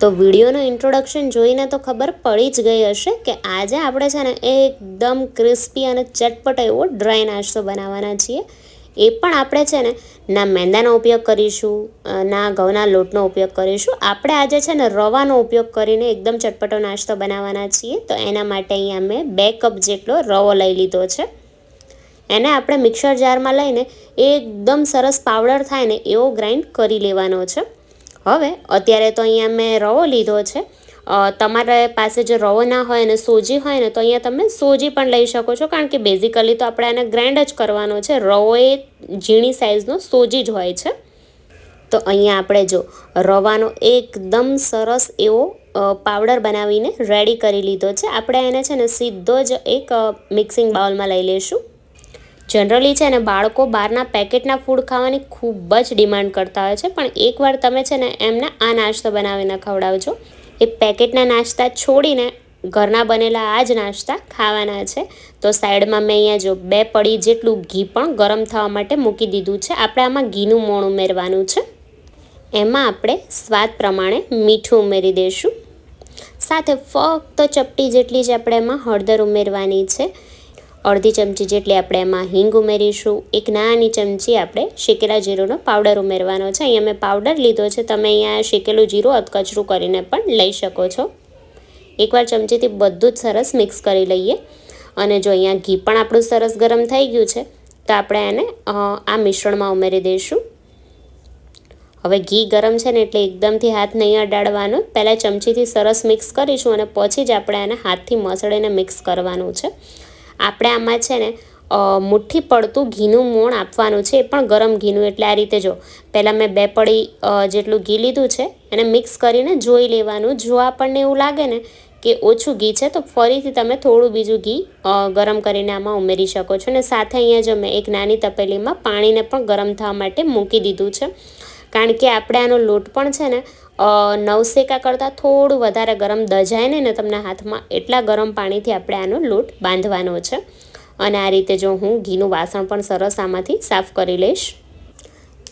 તો વિડીયોનું ઇન્ટ્રોડક્શન જોઈને તો ખબર પડી જ ગઈ હશે કે આજે આપણે છે ને એકદમ ક્રિસ્પી અને ચટપટ એવો ડ્રાય નાસ્તો બનાવવાના છીએ. એ પણ આપણે છે ને ના મેંદાનો ઉપયોગ કરીશું ના ઘઉંના લોટનો ઉપયોગ કરીશું. આપણે આજે છે ને રવાનો ઉપયોગ કરીને એકદમ ચટપટો નાસ્તો બનાવવાના છીએ. તો એના માટે અહીંયા મેં બે કપ જેટલો રવો લઈ લીધો છે. એને આપણે મિક્સર જારમાં લઈને એકદમ સરસ પાવડર થાય ને એવો ગ્રાઇન્ડ કરી લેવાનો છે. હવે, અત્યારે તો અહીંયા મેં રવો લીધો છે. તમારા પાસે જો રવો ના હોય અને સોજી હોય ને, તો અહીંયા તમે સોજી પણ લઈ શકો છો. કારણ કે બેઝિકલી તો આપણે આને ગ્રાઇન્ડ જ કરવાનો છે. રવો એ ઝીણી સાઇઝનો સોજી જ હોય છે. તો અહીંયા આપણે જો રવાનો એકદમ સરસ એવો પાવડર બનાવીને રેડી કરી લીધો છે. આપણે એને છે ને સીધો જ એક મિક્સિંગ બાઉલમાં લઈ લઈશું. જનરલી છે ને, બાળકો બહારના પેકેટના ફૂડ ખાવાની ખૂબ જ ડિમાન્ડ કરતા હોય છે. પણ એકવાર તમે છે ને, એમને આ નાસ્તો બનાવીને ખવડાવજો. એ પેકેટના નાસ્તા છોડીને ઘરના બનેલા આ જ નાસ્તા ખાવાના છે. તો સાઈડમાં મેં અહીંયા જો બે પડી જેટલું ઘી પણ ગરમ થવા માટે મૂકી દીધું છે. આપણે આમાં ઘીનું મોણ ઉમેરવાનું છે. એમાં આપણે સ્વાદ પ્રમાણે મીઠું ઉમેરી દઈશું સાથે ફક્ત ચપટી જેટલી જ આપણે એમાં હળદર ઉમેરવાની છે. અડધી ચમચી જેટલી આપણે એમાં હિંગ ઉમેરીશું. એક નાની ચમચી આપણે શેકેલા જીરુંનો પાવડર ઉમેરવાનો છે. અહીંયા મેં પાવડર લીધો છે. તમે અહીંયા શેકેલું જીરું અધકચરું કરીને પણ લઈ શકો છો. એકવાર ચમચીથી બધું જ સરસ મિક્સ કરી લઈએ. અને જો અહીંયા ઘી પણ આપણું સરસ ગરમ થઈ ગયું છે, તો આપણે એને આ મિશ્રણમાં ઉમેરી દઈશું. હવે ઘી ગરમ છે ને એટલે એકદમથી હાથ નહીં અડાડવાનો. પહેલાં ચમચીથી સરસ મિક્સ કરીશું અને પછી જ આપણે એને હાથથી મસળીને મિક્સ કરવાનું છે. આપણે આમાં છે ને મુઠ્ઠી પડતું ઘીનું મોણ આપવાનું છે, એ પણ ગરમ ઘીનું. એટલે આ રીતે જો, પહેલાં મેં બે પડી જેટલું ઘી લીધું છે, એને મિક્સ કરીને જોઈ લેવાનું. જો આપણને એવું લાગે ને કે ઓછું ઘી છે, તો ફરીથી તમે થોડું બીજું ઘી ગરમ કરીને આમાં ઉમેરી શકો છો. અને સાથે અહીંયા જો મેં એક નાની તપેલીમાં પાણીને પણ ગરમ થવા માટે મૂકી દીધું છે. કારણ કે આપણે આનો લોટ પણ છે ને નવસેકા કરતાં થોડું વધારે ગરમ દજાય ને તમને હાથમાં એટલા ગરમ પાણીથી આપણે આનો લોટ બાંધવાનો છે. અને આ રીતે જો હું ઘીનું વાસણ પણ સરસ આમાંથી સાફ કરી લઈશ.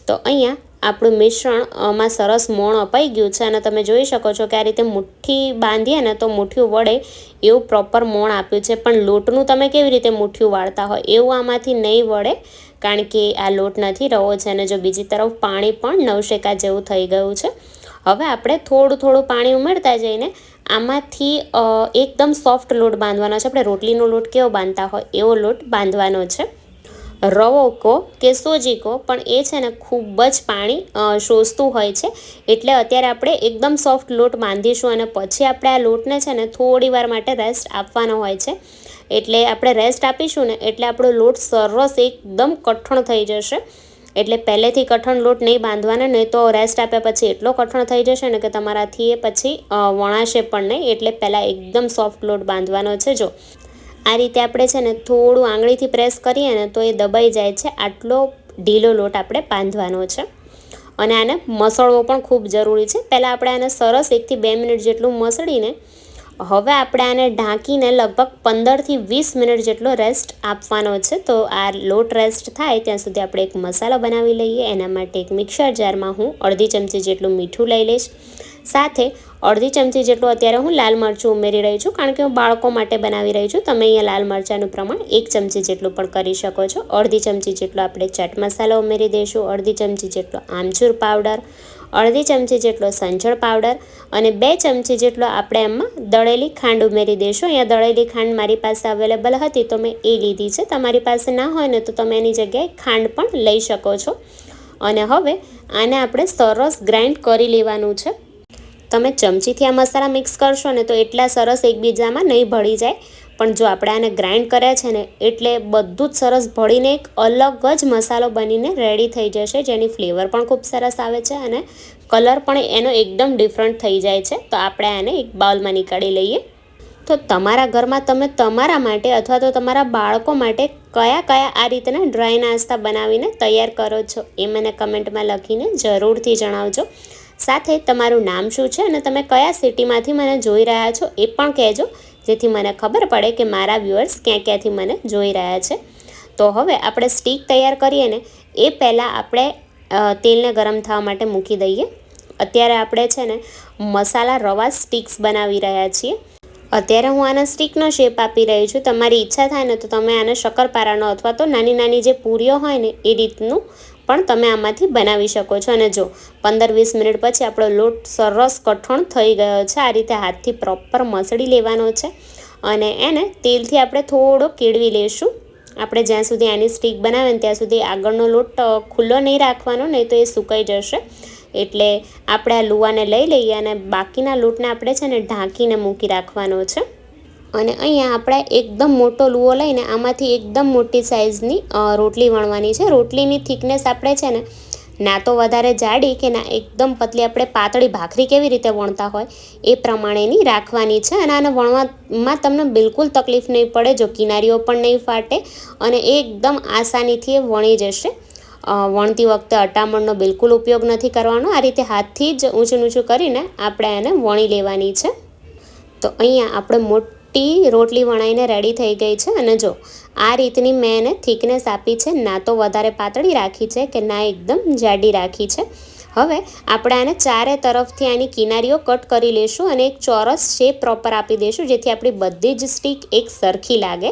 તો અહીંયા આપણું મિશ્રણ આમાં સરસ મોણ અપાઈ ગયું છે અને તમે જોઈ શકો છો કે આ રીતે મુઠ્ઠી બાંધીએ ને તો મુઠ્ઠીઓ વડે એવું પ્રોપર મોણ આપ્યું છે. પણ લોટનું તમે કેવી રીતે મુઠ્ઠીઓ વાળતા હોય એવું આમાંથી નહીં વળે, કારણ કે આ લોટ નથી રહો છે અને જો બીજી તરફ પાણી પણ નવશેકા જેવું થઈ ગયું છે. હવે આપણે થોડું થોડું પાણી ઉમેરતા જઈને આમાંથી એકદમ સોફ્ટ લોટ બાંધવાનો છે. આપણે રોટલીનો લોટ કેવો બાંધતા હોય એવો લોટ બાંધવાનો છે. રવો કહો કે સોજી કહો પણ એ છે ને ખૂબ જ પાણી શોષતું હોય છે. એટલે અત્યારે આપણે એકદમ સોફ્ટ લોટ બાંધીશું અને પછી આપણે આ લોટને છે ને થોડી વાર માટે રેસ્ટ આપવાનો હોય છે. એટલે આપણે રેસ્ટ આપીશું ને એટલે આપણો લોટ સરસ એકદમ કઠણ થઈ જશે. એટલે પહેલેથી કઠણ લોટ નહીં બાંધવાનો, નહીં તો રેસ્ટ આપ્યા પછી એટલો કઠણ થઈ જશે ને કે તમારાથી એ પછી વણાશે પણ નહીં. એટલે પહેલાં એકદમ સોફ્ટ લોટ બાંધવાનો છે. જો, આ રીતે આપણે છે ને થોડું આંગળીથી પ્રેસ કરીએ ને તો એ દબાઈ જાય છે. આટલો ઢીલો લોટ આપણે બાંધવાનો છે. અને આને મસળવો પણ ખૂબ જરૂરી છે. પહેલાં આપણે આને સરસ એકથી બે મિનિટ જેટલું મસળીને હવે આપણે આને ઢાંકીને લગભગ પંદરથી વીસ મિનિટ જેટલો રેસ્ટ આપવાનો છે. તો આ લોટ રેસ્ટ થાય ત્યાં સુધી આપણે એક મસાલો બનાવી લઈએ. એના માટે એક મિક્સર જારમાં હું અડધી ચમચી જેટલું મીઠું લઈ લઈશ. સાથે અડધી ચમચી જેટલું અત્યારે હું લાલ મરચું ઉમેરી રહી છું. કારણ કે હું બાળકો માટે બનાવી રહી છું. તમે અહીંયા લાલ મરચાંનું પ્રમાણ એક ચમચી જેટલું પણ કરી શકો છો. અડધી ચમચી જેટલો આપણે ચટ મસાલો ઉમેરી દઈશું. અડધી ચમચી જેટલો આમચૂર પાવડર અડધી ચમચી જેટલો સંચળ પાવડર અને બે ચમચી જેટલો આપણે એમાં દળેલી ખાંડ ઉમેરી દઈશું. અહીંયા દળેલી ખાંડ મારી પાસે અવેલેબલ હતી તો મેં એ લીધી છે. તમારી પાસે ના હોય ને તો તમે એની જગ્યાએ ખાંડ પણ લઈ શકો છો. અને હવે આને આપણે સરસ ગ્રાઇન્ડ કરી લેવાનું છે. તમે ચમચીથી આ મસાલા મિક્સ કરશો ને તો એટલા સરસ એકબીજામાં નહીં ભળી જાય. પણ જો આપણે આને ગ્રાઇન્ડ કર્યા છે ને, એટલે બધું જ સરસ ભળીને એક અલગ જ મસાલો બનીને રેડી થઈ જશે, જેની ફ્લેવર પણ ખૂબ સરસ આવે છે અને કલર પણ એનો એકદમ ડિફરન્ટ થઈ જાય છે. તો આપણે આને એક બાઉલમાં નીકાળી લઈએ. તો તમારા ઘરમાં તમે તમારા માટે અથવા તો તમારા બાળકો માટે કયા કયા આ રીતના ડ્રાય નાસ્તા બનાવીને તૈયાર કરો છો, એ મને કમેન્ટમાં લખીને જરૂરથી જણાવજો. સાથે તમારું નામ શું છે અને તમે કયા સિટીમાંથી મને જોઈ રહ્યા છો એ પણ કહેજો. જેથી મને ખબર પડે કે મારા વ્યુઅર્સ ક્યાં ક્યાંથી મને જોઈ રહ્યા છે. તો હવે આપણે સ્ટીક તૈયાર કરીએ ને, એ પહેલાં આપણે તેલને ગરમ થવા માટે મૂકી દઈએ. અત્યારે આપણે છે ને, મસાલા રવા સ્ટિક્સ બનાવી રહ્યા છીએ. અત્યારે હું આના સ્ટિકનો શેપ આપી રહી છું. તમારી ઈચ્છા થાય ને તો તમે આને શક્કરપારાનો અથવા તો નાની નાની જે પૂરીઓ હોય ને, એ રીતનું પણ તમે આમાંથી બનાવી શકો છો. અને જો પંદર વીસ મિનિટ પછી આપણો લોટ સરસ કઠણ થઈ ગયો છે, આ રીતે હાથથી પ્રોપર મસળી લેવાનો છે. અને એને તેલથી આપણે થોડો કેળવી લઈશું આપણે જ્યાં સુધી આની સ્ટીક બનાવે ને ત્યાં સુધી આગળનો લોટ ખુલ્લો નહીં રાખવાનો, નહીં તો એ સુકાઈ જશે. એટલે આપણે આ લુવાને લઈ લઈએ અને બાકીના લોટને આપણે છે ને ઢાંકીને મૂકી રાખવાનો છે. અને અહીંયા આપણે એકદમ મોટો લુઓ લઈને આમાંથી એકદમ મોટી સાઇઝની રોટલી વણવાની છે. રોટલીની થિકનેસ આપણે છે ને, ના તો વધારે જાડી કે ના એકદમ પતલી આપણે પાતળી ભાખરી કેવી રીતે વણતા હોય એ પ્રમાણેની રાખવાની છે. અને આને વણવામાં તમને બિલકુલ તકલીફ નહીં પડે, જો કિનારીઓ પણ નહીં ફાટે અને એ એકદમ આસાનીથી એ વણી જશે. વણતી વખતે અટામણનો બિલકુલ ઉપયોગ નથી કરવાનો. આ રીતે હાથથી જ ઊંચું ઊંચું કરીને આપણે એને વણી લેવાની છે. તો અહીંયા આપણે મોટી રોટલી વણાઈને રેડી થઈ ગઈ છે. અને જો, આ રીતની મેં એને થિકનેસ આપી છે. ના તો વધારે પાતળી રાખી છે કે ના એકદમ જાડી રાખી છે. હવે આપણે આને ચારે તરફથી આની કિનારીઓ કટ કરી લઈશું અને એક ચોરસ શેપ પ્રોપર આપી દઈશું જેથી આપણી બધી જ સ્ટીક એક સરખી લાગે.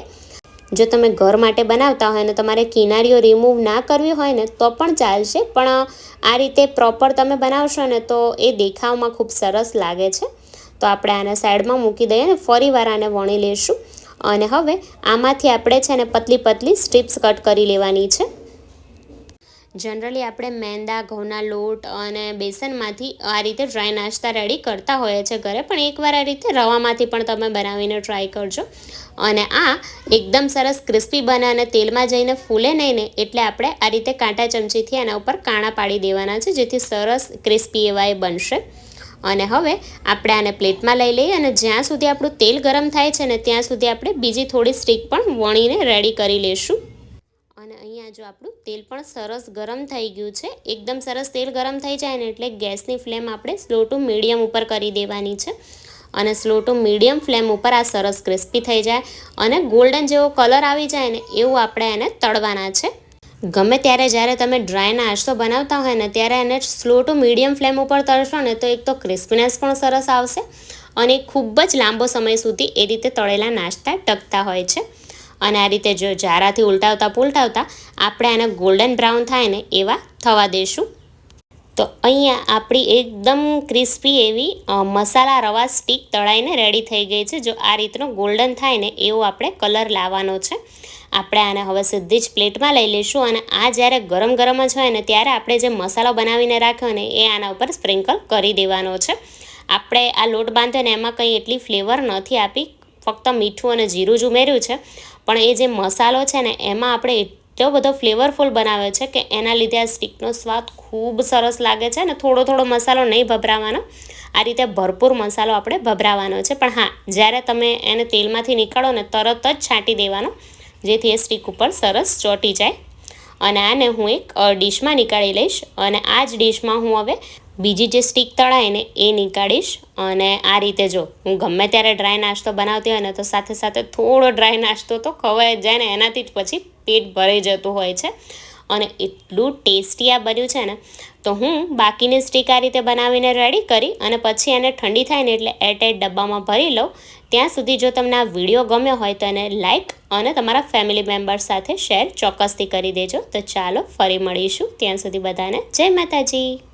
જો તમે ઘર માટે બનાવતા હોય ને તમારે કિનારીઓ રિમૂવ ના કરવી હોય ને, તો પણ ચાલશે. પણ આ રીતે પ્રોપર તમે બનાવશો ને, તો એ દેખાવમાં ખૂબ સરસ લાગે છે. તો આપણે આને સાઈડમાં મૂકી દઈએ ને ફરી વાર આને વણી લઈશું અને હવે આમાંથી આપણે છે ને પતલી પતલી સ્ટ્રીપ્સ કટ કરી લેવાની છે. જનરલી આપણે મેંદા, ઘઉંના લોટ અને બેસનમાંથી આ રીતે ડ્રાય નાસ્તા રેડી કરતા હોઈએ છીએ ઘરે, પણ એકવાર આ રીતે રવામાંથી પણ તમે બનાવીને ટ્રાય કરજો. અને આ એકદમ સરસ ક્રિસ્પી બને અને તેલમાં જઈને ફૂલે નહીં ને એટલે આપણે આ રીતે કાંટા ચમચીથી એના ઉપર કાણા પાડી દેવાના છે, જેથી સરસ ક્રિસ્પી એવા બનશે. અને હવે આપણે આને પ્લેટમાં લઈ લઈએ અને જ્યાં સુધી આપણું તેલ ગરમ થાય છે ને ત્યાં સુધી આપણે બીજી થોડી સ્ટીક પણ વણીને રેડી કરી લઈશું અને અહીંયા જો આપણું તેલ પણ સરસ ગરમ થઈ ગયું છે, એકદમ સરસ તેલ ગરમ થઈ જાય ને એટલે ગેસની ફ્લેમ આપણે સ્લો ટુ મીડિયમ ઉપર કરી દેવાની છે. અને સ્લો ટુ મીડિયમ ફ્લેમ ઉપર આ સરસ ક્રિસ્પી થઈ જાય અને ગોલ્ડન જેવો કલર આવી જાય ને એવું આપણે એને તળવાના છે. ગમે ત્યારે જ્યારે તમે ડ્રાય નાસ્તો બનાવતા હોય ને ત્યારે એને સ્લો ટુ મીડિયમ ફ્લેમ ઉપર તળશો ને તો એક તો ક્રિસ્પીનેસ પણ સરસ આવશે અને ખૂબ જ લાંબો સમય સુધી એ રીતે તળેલા નાસ્તા ટકતા હોય છે. અને આ રીતે જો જારાથી ઉલટાવતા પુલટાવતા આપણે આને ગોલ્ડન બ્રાઉન થાય ને એવા થવા દઈશું તો અહીંયા આપણી એકદમ ક્રિસ્પી એવી મસાલા રવા સ્ટીક તળાઈને રેડી થઈ ગઈ છે. જો આ રીતનો ગોલ્ડન થાય ને એવો આપણે કલર લાવવાનો છે. આપણે આને હવે સીધી જ પ્લેટમાં લઈ લઈશું અને આ જ્યારે ગરમ ગરમ જ હોય ને ત્યારે આપણે જે મસાલો બનાવીને રાખ્યો ને એ આના ઉપર સ્પ્રિંકલ કરી દેવાનો છે. આપણે આ લોટ બાંધ્યો ને એમાં કંઈ એટલી ફ્લેવર નથી આપી, ફક્ત મીઠું અને જીરું જ ઉમેર્યું છે. પણ એ જે મસાલો છે ને, એમાં આપણે એટલો બધો ફ્લેવરફુલ બનાવે છે કે એના લીધે આ સ્ટીકનો સ્વાદ ખૂબ સરસ લાગે છે અને થોડો થોડો મસાલો નહીં ભભરાવાનો. આ રીતે ભરપૂર મસાલો આપણે ભભરાવાનો છે. પણ હા, જ્યારે તમે એને તેલમાંથી નીકાળો ને તરત જ છાંટી દેવાનો, જેથી એ સ્ટીક ઉપર સરસ ચોંટી જાય. અને આને હું એક ડીશમાં નીકાળી લઈશ. અને આ જ ડીશમાં હું હવે બીજી જે સ્ટીક તળાય ને એ નીકાળીશ અને આ રીતે જો, હું ગમે ત્યારે ડ્રાય નાસ્તો બનાવતી હોય ને તો સાથે સાથે થોડો ડ્રાય નાસ્તો તો ખવાય જાય ને, એનાથી જ પછી પેટ ભરાઈ જતું હોય છે. અને એટલું ટેસ્ટી આ બન્યું છે ને, તો હું બાકીની સ્ટીક આ રીતે બનાવીને રેડી કરી અને પછી એને ઠંડી થાય ને એટલે એરટાઈટ ડબ્બામાં ભરી લઉં. ત્યાં સુધી જો તમને આ વીડિયો ગમ્યો હોય તો એને લાઇક અને તમારા ફેમિલી મેમ્બર્સ સાથે શેર ચોક્કસથી કરી દેજો. તો ચાલો ફરી મળીશું. ત્યાં સુધી બધાને જય માતાજી.